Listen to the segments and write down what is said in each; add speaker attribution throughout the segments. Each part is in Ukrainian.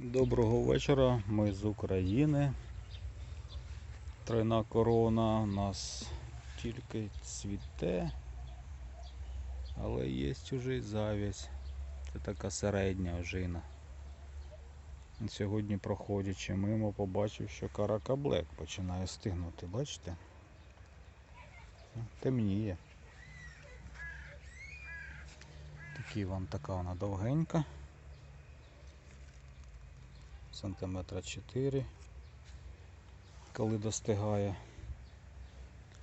Speaker 1: Доброго вечора, ми з України. Тройна корона у нас тільки цвіте, але є вже й завязь. Це така середня ожина. Сьогодні проходячи мимо, побачив, що каракаблек починає стигнути, бачите? Темніє. Такі вам така вона довгенька сантиметра 4, коли достигає.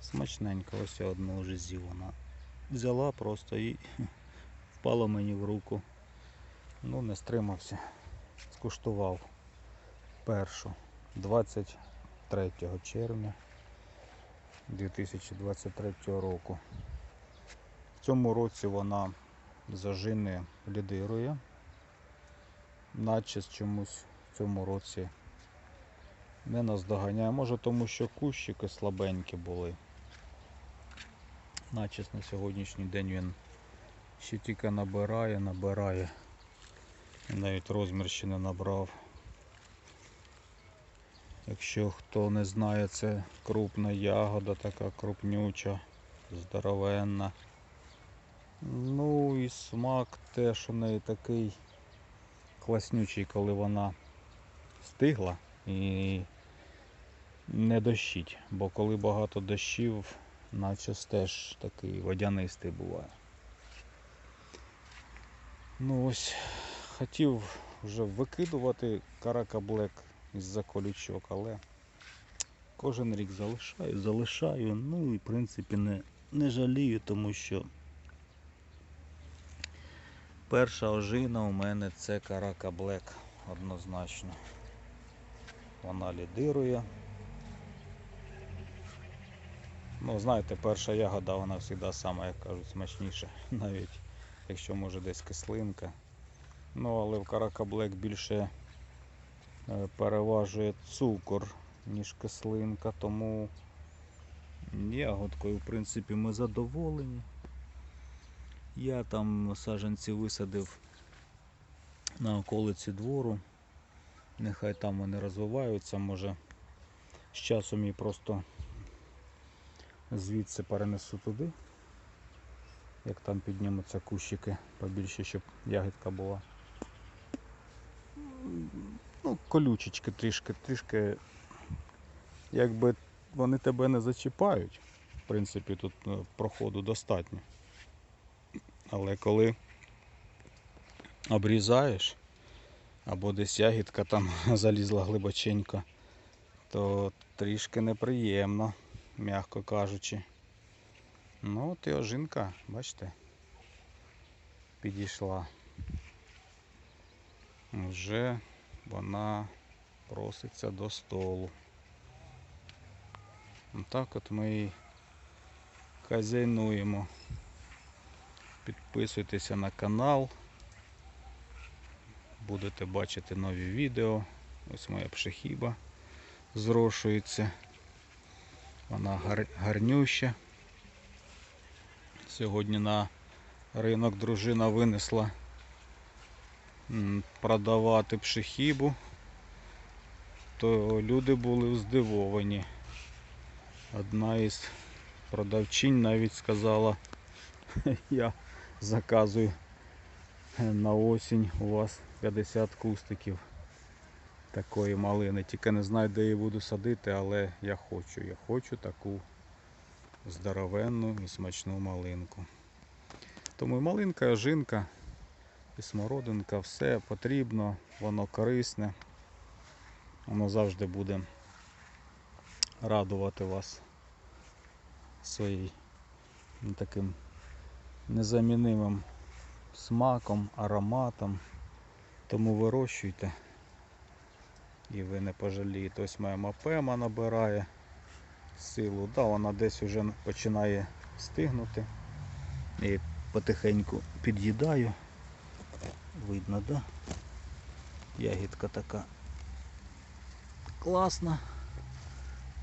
Speaker 1: Смачненько, ось я одну вже з'їв вона взяла просто і впала мені в руку. Ну, не стримався. Скуштував першу 23 червня 2023 року. В цьому році вона зажини лідирує, наче з чомусь цьому році не наздоганяє. Може тому що кущики слабенькі були. Наче на сьогоднішній день він ще тільки набирає, набирає. Навіть розмір ще не набрав. Якщо хто не знає, це крупна ягода, така крупнюча, здоровенна. Ну і смак теж у неї такий класнючий, коли вона стигла і не дощить, бо коли багато дощів, наче теж такий водянистий буває. Ну ось хотів вже викидувати каракаблек із-за колючок, але кожен рік залишаю, залишаю, ну і в принципі не, не жалію, тому що перша ожина у мене це каракаблек однозначно. Вона лідирує. Ну, знаєте, перша ягода, вона завжди сама, як кажуть, смачніша, навіть якщо може десь кислинка. Ну, але в каракаблек більше е, переважує цукор, ніж кислинка, тому ягодкою, в принципі, ми задоволені. Я там саджанці висадив на околиці двору. Нехай там вони розвиваються, може з часом її просто звідси перенесу туди. Як там піднімуться кущики побільше, щоб ягідка була. Ну, колючечки трішки, трішки, якби вони тебе не зачіпають. В принципі, тут е, проходу достатньо. Але коли обрізаєш, або десь ягідка там залізла глибоченько, то трішки неприємно, м'яко кажучи. Ну от і ожинка, бачите, підійшла. Вже вона проситься до столу. Так от ми і хазяйнуємо. Підписуйтеся на канал будете бачити нові відео. Ось моя пшехіба зрошується. Вона гар... гарнюща. Сьогодні на ринок дружина винесла продавати пшехібу, то люди були здивовані. Одна із продавчинь навіть сказала, я заказую на осінь у вас 50 кустиків такої малини. Тільки не знаю, де її буду садити, але я хочу. Я хочу таку здоровенну і смачну малинку. Тому малинка, і ожинка, і смородинка, все потрібно, воно корисне. Воно завжди буде радувати вас своїм таким незамінимим смаком, ароматом. Тому вирощуйте і ви не пожалієте. Ось моя мапема набирає силу. Да, вона десь вже починає стигнути. І потихеньку під'їдаю. Видно, да? Ягідка така класна.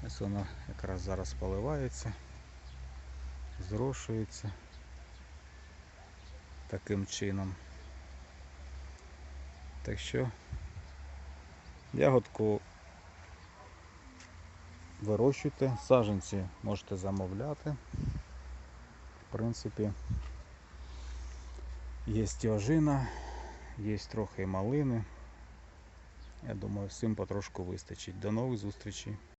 Speaker 1: Ось вона якраз зараз поливається, зрошується таким чином. Так що Ягодку вирощуйте, саженці можете замовляти. В принципі, є стіожина, є трохи малини. Я думаю, всім потрошку вистачить. До нових зустрічей.